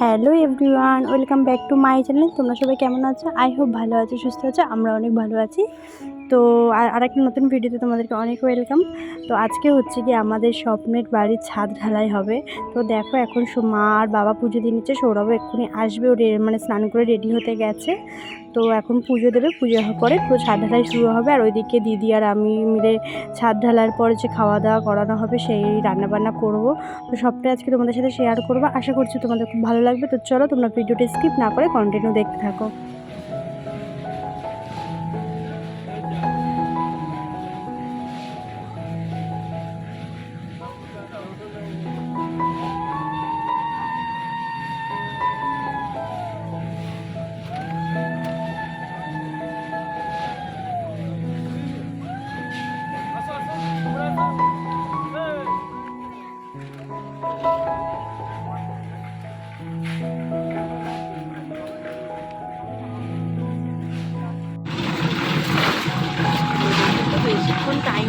Hello everyone, welcome back to my channel. তোমরা সবাই কেমন আছো? আই হোপ ভালো আছো, সুস্থ আছো আমরা অনেক ভালো আছি। তো আর, আরেকটা নতুন ভিডিওতে তোমাদেরকে অনেক ওয়েলকাম তো আজকে হচ্ছে কি আমাদের স্বপ্নের বাড়ির ছাদ ঢালাই হবে। তো দেখো এখন মা আর বাবা পুজো দিয়ে নিচ্ছে, সৌরভ এক্ষুনি আসবে, ও মানে স্নান করে রেডি হতে গেছে। তো এখন পুজো দেবে, পুজো হওয়ার পরে ছাদ ঢালাই শুরু হবে। আর ওইদিকে দিদি আর আমি মিলে ছাদ ঢালার পরে যে খাওয়া দাওয়া করানো হবে, সেই রান্নাবান্না করব। তো সবটাই আজকে তোমাদের সাথে শেয়ার করব। আশা করছি তোমাদের খুব ভালো লাগবে। তো চলো তোমরা ভিডিওটা স্কিপ না করে কন্টিনিউ দেখতে থাকো।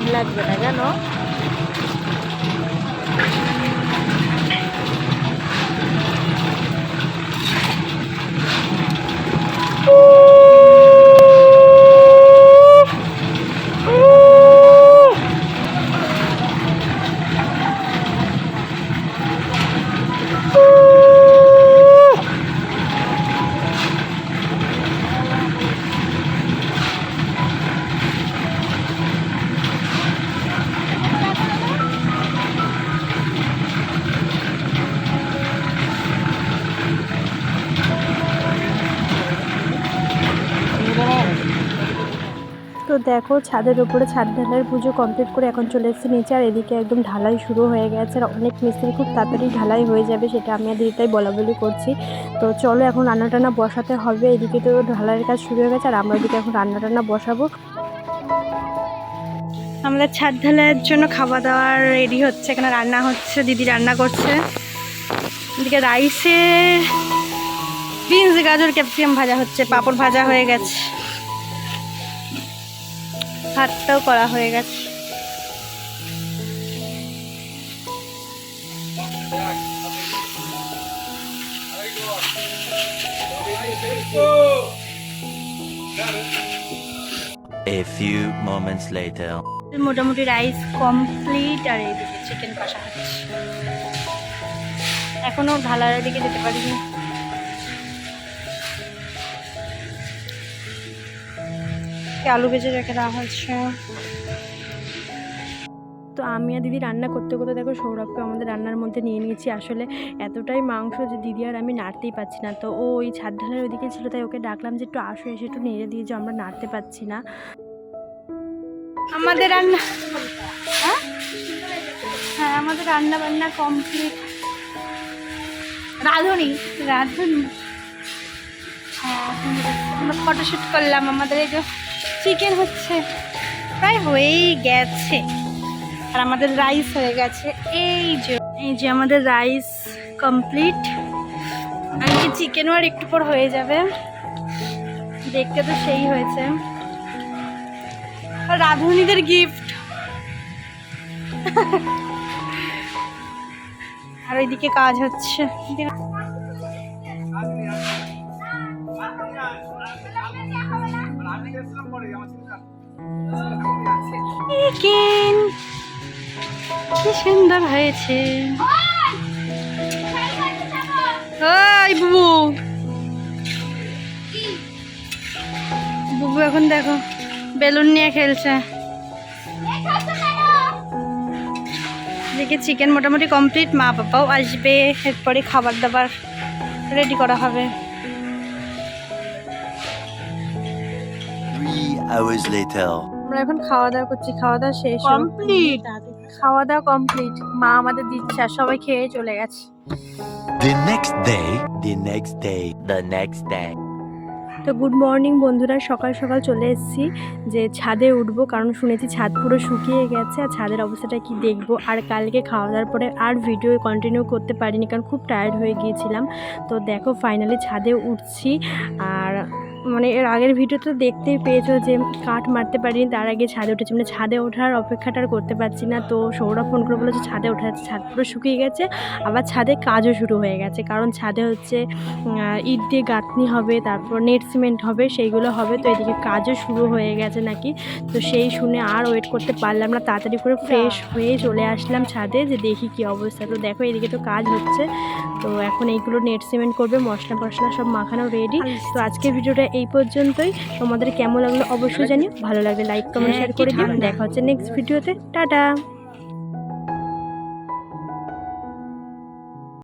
বেশিক্ষণ টাইম লাগবে না দেখো, ছাদের উপরে ছাদ ঢালাইয়ের পুজো কমপ্লিট করে এখন চলে এসেছি নিচে, আর এদিকে একদম ঢালাই শুরু হয়ে গেছে, আর অনেক মিস্ত্রি খুব তাড়াতাড়ি ঢালাই হয়ে যাবে সেটা আমি আর দিদিটাই বলা বলি করছি। তো চলো এখন রান্না টান্না বসাতে হবে, এদিকে তো ঢালাইয়ের কাজ শুরু হয়ে গেছে, আর আমরা এদিকে এখন রান্না টান্না বসাবো। আমাদের ছাদ ঢালাইয়ের জন্য খাওয়া দাওয়া রেডি হচ্ছে, এখানে রান্না হচ্ছে, দিদি রান্না করছে। এদিকে রাইসে বিনস, গাজর, ক্যাপসিকাম ভাজা হচ্ছে, পাঁপড় ভাজা হয়ে গেছে। ভাতটাও করা হয়ে গেছে। A few moments later. মোটামুটি রাইস কমপ্লিট আর এইদিকে চিকেন কষা হচ্ছে। এখনও ঢালার দিকে যেতে পারিনি। কি আলু ভেজে রেখে দেওয়া হয়েছে। তো আমি আর দিদি রান্না করতে করতে দেখো সৌরভকে আমাদের রান্নার মধ্যে নিয়ে নিয়েছি। আসলে এতটাই মাংস যে দিদি আর আমি নাড়তেই পাচ্ছি না। তো ও ওই ছাদ ঢালার ওইদিকে ছিল তাই ওকে ডাকলাম যে একটু আসো এসে একটু নেড়ে দিয়ে যে আমরা নাড়তে পাচ্ছি না। আমাদের রান্না হ্যাঁ? হ্যাঁ আমাদের রান্না বান্না কমপ্লিট রাঁধুনি রাঁধুনি। হ্যাঁ আমরা ফটোশ্যুট করলাম। আমাদের এই যে চিকেন হচ্ছে। প্রায় হয়েই গেছে। আর আমাদের রাইস হয়ে গেছে। এই যে এই যে আমাদের রাইস কমপ্লিট। আর কি চিকেনও আর একটু পর হয়ে যাবে। দেখতে তো সেই হয়েছে। আর রাঁধুনিদের গিফট আর ওইদিকে কাজ হচ্ছে। চিকেন কি সুন্দর হয়েছে। বুবু। এখন দেখো, বেলুন নিয়ে খেলছে। এদিকে চিকেন মোটামুটি কমপ্লিট মা বাবাও আসবে, এরপরে খাবার দাবার রেডি করা হবে। Hours later. আমরা এখন খাওয়া দাওয়া করছি খাওয়া দাওয়া শেষ কমপ্লিট খাওয়া দাওয়া কমপ্লিট মা আমাদের দিচ্ছে আর সবাই খেয়ে চলে গেছে The next day. The next day. The next day. তো গুড মর্নিং বন্ধুরা সকাল সকাল চলে এসেছি যে ছাদে উঠবো কারণ শুনেছি ছাদ পুরো শুকিয়ে গেছে আর ছাদের অবস্থাটা কি দেখব আর কালকে খাওয়া দাওয়ার পরে আর ভিডিও কন্টিনিউ করতে পারিনি কারণ খুব টায়ার্ড হয়ে গিয়েছিলাম তো দেখো ফাইনালি ছাদে উঠছি আর মানে এর আগের ভিডিওতে দেখতেই পেয়েছ যে কাঠ মারতে পারিনি তার আগে ছাদে উঠেছি। মানে ছাদে ওঠার অপেক্ষাটা আর করতে পারছি না। তো সৌরভ ফোন করে বলেছে ছাদে ওঠা যাচ্ছে ছাদ পুরো শুকিয়ে গেছে। আবার ছাদে কাজও শুরু হয়ে গেছে। কারণ ছাদে হচ্ছে ইট দিয়ে গাঁথনি হবে তারপর নেট সিমেন্ট হবে সেইগুলো হবে। তো এদিকে কাজও শুরু হয়ে গেছে নাকি? তো সেই শুনে আর ওয়েট করতে পারলাম না। তাড়াতাড়ি করে ফ্রেশ হয়ে। চলে আসলাম ছাদে যে দেখি কি অবস্থা। তো দেখো এদিকে তো কাজ হচ্ছে। তো এখন এইগুলো নেট সিমেন্ট করবে মশলা ফসলা সব মাখানো রেডি তো আজকের ভিডিওটা এই পর্যন্তই। তোমাদের কেমন লাগল অবশ্যই জানিও। ভালো লাগলে লাইক কমেন্ট শেয়ার করে দিও। দেখা হচ্ছে নেক্সট ভিডিওতে। টাটা!